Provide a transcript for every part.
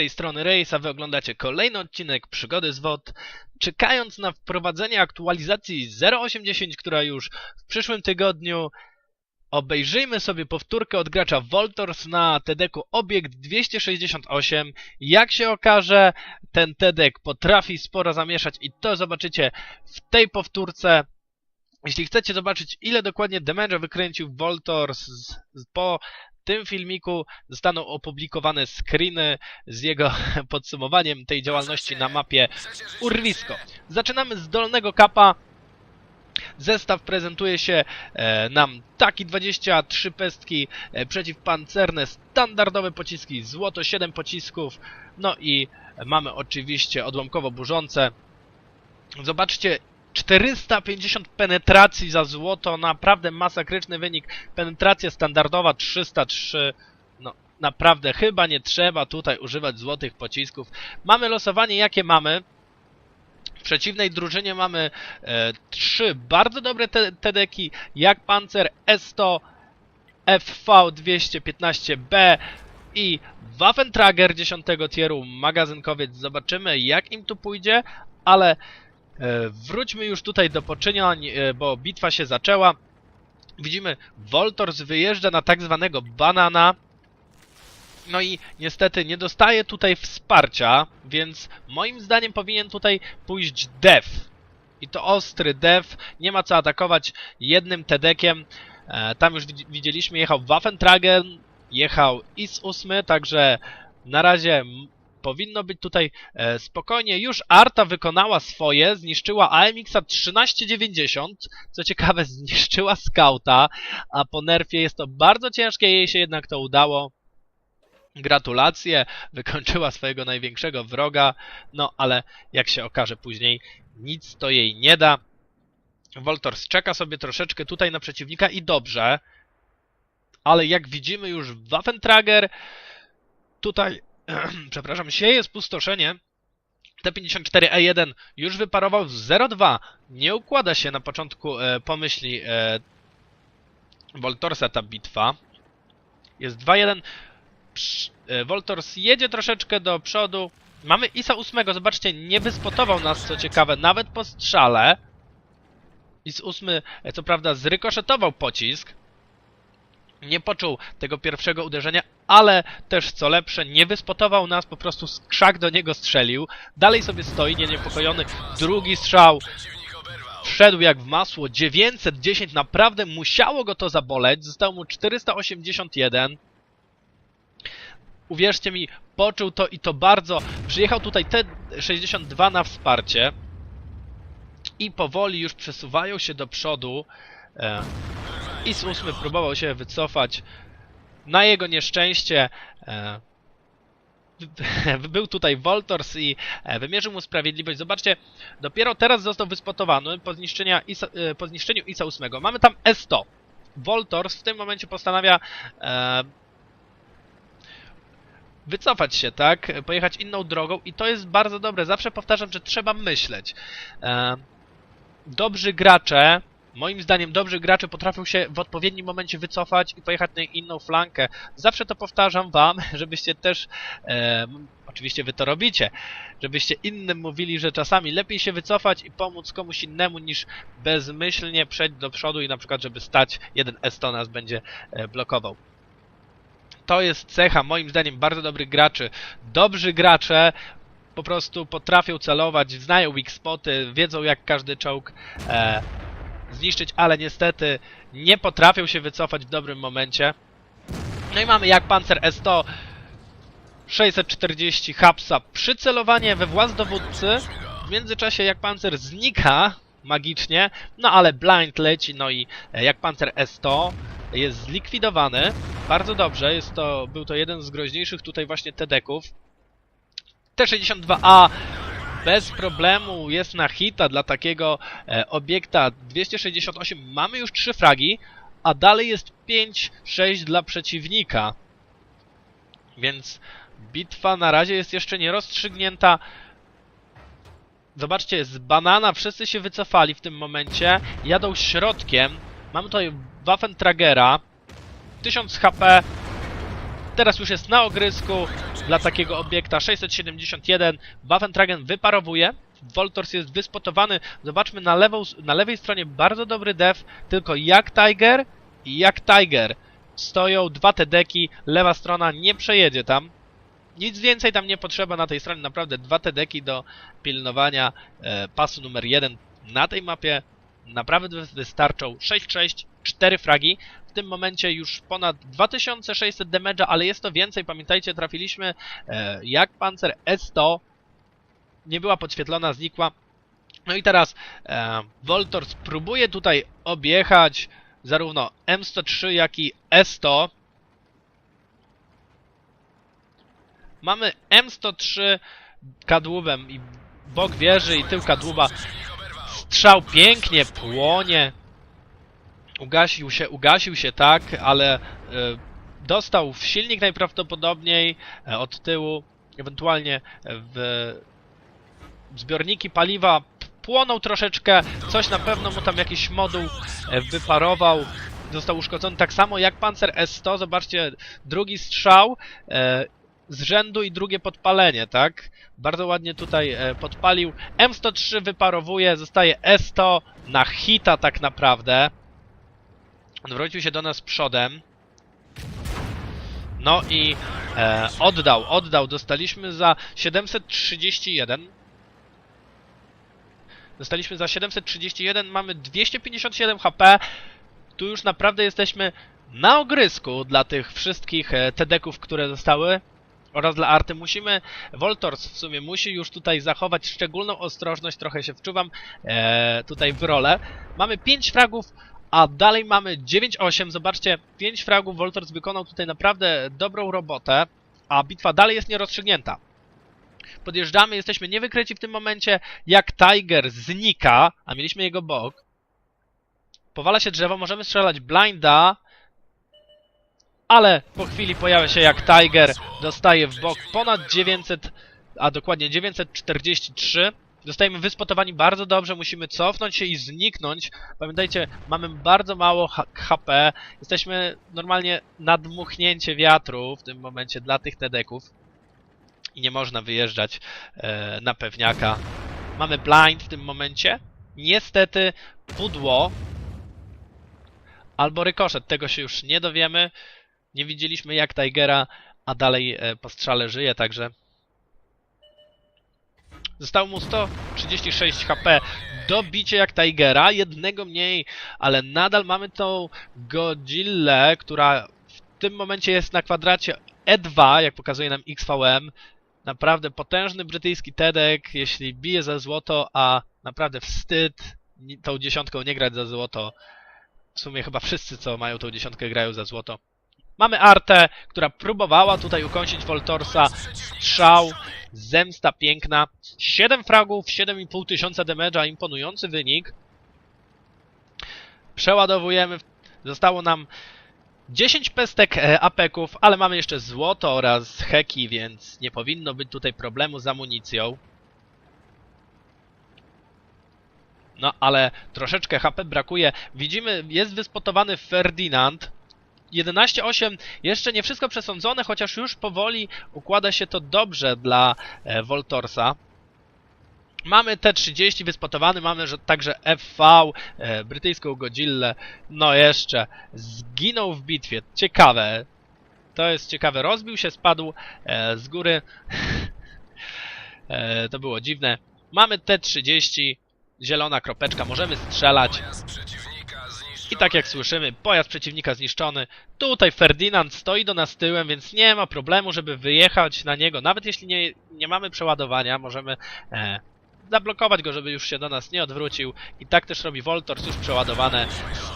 Tej strony Rejsa, wy oglądacie kolejny odcinek Przygody z WOD. Czekając na wprowadzenie aktualizacji 0.8.10, która już w przyszłym tygodniu, obejrzyjmy sobie powtórkę od gracza Voltors na TEDeku Obiekt 268. Jak się okaże, ten TEDek potrafi sporo zamieszać i to zobaczycie w tej powtórce. Jeśli chcecie zobaczyć, ile dokładnie damage'a wykręcił Voltors po tym filmiku zostaną opublikowane screeny z jego podsumowaniem tej działalności na mapie Urwisko. Zaczynamy z dolnego kapa. Zestaw prezentuje się e, nam taki 23 pestki e, przeciwpancerne, standardowe pociski, złoto 7 pocisków, no i mamy oczywiście odłamkowo burzące. Zobaczcie, 450 penetracji za złoto, naprawdę masakryczny wynik. Penetracja standardowa 303. No, naprawdę chyba nie trzeba tutaj używać złotych pocisków. Mamy losowanie jakie mamy. W przeciwnej drużynie mamy e, trzy bardzo dobre te tedeki, jak Panzer S100, FV215B i Waffentrager 10 tieru, magazynkowiec. Zobaczymy jak im tu pójdzie, ale Wróćmy już tutaj do poczynań, e, bo bitwa się zaczęła. Widzimy, Voltors wyjeżdża na tak zwanego banana. No i niestety nie dostaje tutaj wsparcia, więc moim zdaniem powinien tutaj pójść Dev. I to ostry Dev, nie ma co atakować jednym tedekiem. E, tam już widz- widzieliśmy, jechał Waffentragen, jechał IS-8, także na razie powinno być tutaj e, spokojnie. Już Arta wykonała swoje, zniszczyła AMX-a 1390, co ciekawe zniszczyła Scouta, a po nerfie jest to bardzo ciężkie, jej się jednak to udało. Gratulacje, wykończyła swojego największego wroga, no ale jak się okaże później, nic to jej nie da. Voltors czeka sobie troszeczkę tutaj na przeciwnika i dobrze, ale jak widzimy już Waffentrager tutaj przepraszam, sieje spustoszenie. T54E1 już wyparował z 0,2. Nie układa się na początku e, pomyśli e, Voltorsa ta bitwa. Jest 2-1. Psz, e, Voltors jedzie troszeczkę do przodu. Mamy ISA 8, zobaczcie, nie wyspotował nas, co ciekawe, nawet po strzale. IS 8, e, co prawda, zrykoszetował pocisk. Nie poczuł tego pierwszego uderzenia, ale też co lepsze, nie wyspotował nas, po prostu z krzak do niego strzelił. Dalej sobie stoi, nie niepokojony. Drugi strzał. Wszedł jak w masło. 910, naprawdę musiało go to zaboleć. Zostało mu 481. Uwierzcie mi, poczuł to i to bardzo. Przyjechał tutaj T62 na wsparcie. I powoli już przesuwają się do przodu. E, IS-8 próbował się wycofać. Na jego nieszczęście e, był tutaj Voltors i e, wymierzył mu sprawiedliwość. Zobaczcie, dopiero teraz został wyspotowany po, ISA, e, po zniszczeniu ISA 8. Mamy tam S100. Voltors w tym momencie postanawia e, wycofać się, tak? Pojechać inną drogą i to jest bardzo dobre. Zawsze powtarzam, że trzeba myśleć. E, dobrzy gracze Moim zdaniem dobrzy gracze potrafią się w odpowiednim momencie wycofać i pojechać na inną flankę. Zawsze to powtarzam wam, żebyście też, e, oczywiście wy to robicie, żebyście innym mówili, że czasami lepiej się wycofać i pomóc komuś innemu niż bezmyślnie przejść do przodu i na przykład, żeby stać, jeden S100 nas będzie e, blokował. To jest cecha moim zdaniem bardzo dobrych graczy. Dobrzy gracze po prostu potrafią celować, znają weak spoty, wiedzą jak każdy czołg e, zniszczyć, ale niestety nie potrafią się wycofać w dobrym momencie. No i mamy jak Panzer S100 640 hapsa przycelowanie we włas dowódcy. W międzyczasie jak Panzer znika magicznie, no ale blind leci, no i e, jak Panzer S100 jest zlikwidowany. Bardzo dobrze, jest to, był to jeden z groźniejszych tutaj właśnie TEDeków. T62A bez problemu jest na hita dla takiego e, obiekta 268. Mamy już 3 fragi, a dalej jest 5-6 dla przeciwnika. Więc bitwa na razie jest jeszcze nie rozstrzygnięta. Zobaczcie, z banana wszyscy się wycofali w tym momencie. Jadą środkiem. Mamy tutaj Waffentragera. 1000 HP. Teraz już jest na ogrysku. dla takiego obiekta. 671. Waffentragen wyparowuje. Voltors jest wyspotowany. Zobaczmy na, lewą, na lewej stronie bardzo dobry def, tylko jak Tiger i jak Tiger. Stoją dwa te deki, lewa strona nie przejedzie tam. Nic więcej tam nie potrzeba na tej stronie, naprawdę dwa te deki do pilnowania e, pasu numer jeden na tej mapie naprawdę wystarczą. 6-6, 4 fragi. W tym momencie już ponad 2600 damage'a, ale jest to więcej. Pamiętajcie, trafiliśmy e, jak pancer S100. Nie była podświetlona, znikła. No i teraz e, Voltor spróbuje tutaj objechać zarówno M103, jak i S100. Mamy M103 kadłubem i bok wieży i tył kadłuba. Strzał pięknie płonie. Ugasił się, ugasił się tak, ale e, dostał w silnik najprawdopodobniej e, od tyłu, ewentualnie w zbiorniki paliwa płonął troszeczkę, coś na pewno mu tam jakiś moduł e, wyparował, został uszkodzony tak samo jak Panzer S100, zobaczcie, drugi strzał z rzędu i drugie podpalenie, tak? Bardzo ładnie tutaj podpalił. M103 wyparowuje, zostaje S100 na hita tak naprawdę. Odwrócił się do nas przodem. No i e, oddał, oddał. Dostaliśmy za 731. Dostaliśmy za 731, mamy 257 HP. Tu już naprawdę jesteśmy na ogrysku dla tych wszystkich e, TD-ków, które zostały. Oraz dla Arty musimy, Voltors w sumie musi już tutaj zachować szczególną ostrożność, trochę się wczuwam e, tutaj w rolę. Mamy 5 fragów, a dalej mamy 9-8, zobaczcie, 5 fragów, Voltors wykonał tutaj naprawdę dobrą robotę, a bitwa dalej jest nierozstrzygnięta. Podjeżdżamy, jesteśmy niewykryci w tym momencie, jak Tiger znika, a mieliśmy jego bok. Powala się drzewo, możemy strzelać blinda, ale po chwili pojawia się jak Tiger, dostaje w bok ponad 900, a dokładnie 943. Zostajemy wyspotowani bardzo dobrze, musimy cofnąć się i zniknąć. Pamiętajcie, mamy bardzo mało HP, jesteśmy normalnie nadmuchnięcie wiatru w tym momencie dla tych tedeków. I nie można wyjeżdżać e, na pewniaka. Mamy blind w tym momencie. Niestety pudło albo rykoszet, tego się już nie dowiemy. Nie widzieliśmy jak Tigera, a dalej e, po strzale żyje, także Zostało mu 136 HP. Dobicie jak Tigera, jednego mniej, ale nadal mamy tą Godzillę, która w tym momencie jest na kwadracie E2, jak pokazuje nam XVM. Naprawdę potężny brytyjski Tedek, jeśli bije za złoto, a naprawdę wstyd tą dziesiątką nie grać za złoto. W sumie chyba wszyscy, co mają tą dziesiątkę, grają za złoto. Mamy Artę, która próbowała tutaj ukończyć Voltorsa. Strzał, zemsta piękna. 7 fragów, 7,5 tysiąca damage'a, imponujący wynik. Przeładowujemy. Zostało nam 10 pestek e, apeków, ale mamy jeszcze złoto oraz heki, więc nie powinno być tutaj problemu z amunicją. No, ale troszeczkę HP brakuje. Widzimy, jest wyspotowany Ferdinand. 11-8, jeszcze nie wszystko przesądzone, chociaż już powoli układa się to dobrze dla e, Voltorsa. Mamy T-30 wyspotowany, mamy że także FV, e, brytyjską Godzillę. No jeszcze, zginął w bitwie. Ciekawe. To jest ciekawe. Rozbił się, spadł e, z góry. e, to było dziwne. Mamy T-30, zielona kropeczka, możemy strzelać. I tak jak słyszymy, pojazd przeciwnika zniszczony. Tutaj Ferdynand stoi do nas tyłem, więc nie ma problemu, żeby wyjechać na niego. Nawet jeśli nie, nie mamy przeładowania, możemy e, zablokować go, żeby już się do nas nie odwrócił. I tak też robi Voltors, już przeładowane.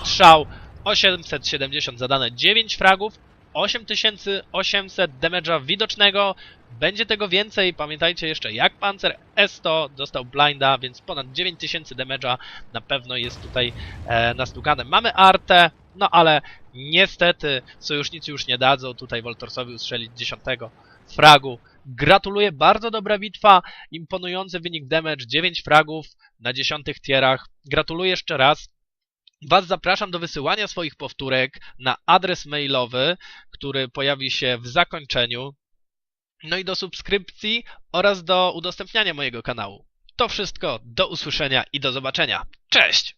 Strzał 870 zadane 9 fragów. 8800 damage'a widocznego. Będzie tego więcej. Pamiętajcie jeszcze, jak Panzer S100 dostał blinda, więc ponad 9000 damage'a na pewno jest tutaj e, nastukane. Mamy Artę, no ale niestety sojusznicy już nie dadzą tutaj Voltorsowi ustrzelić 10 fragu. Gratuluję, bardzo dobra bitwa, imponujący wynik damage, 9 fragów na 10 tierach. Gratuluję jeszcze raz. Was zapraszam do wysyłania swoich powtórek na adres mailowy, który pojawi się w zakończeniu. no i do subskrypcji oraz do udostępniania mojego kanału. To wszystko, do usłyszenia i do zobaczenia. Cześć!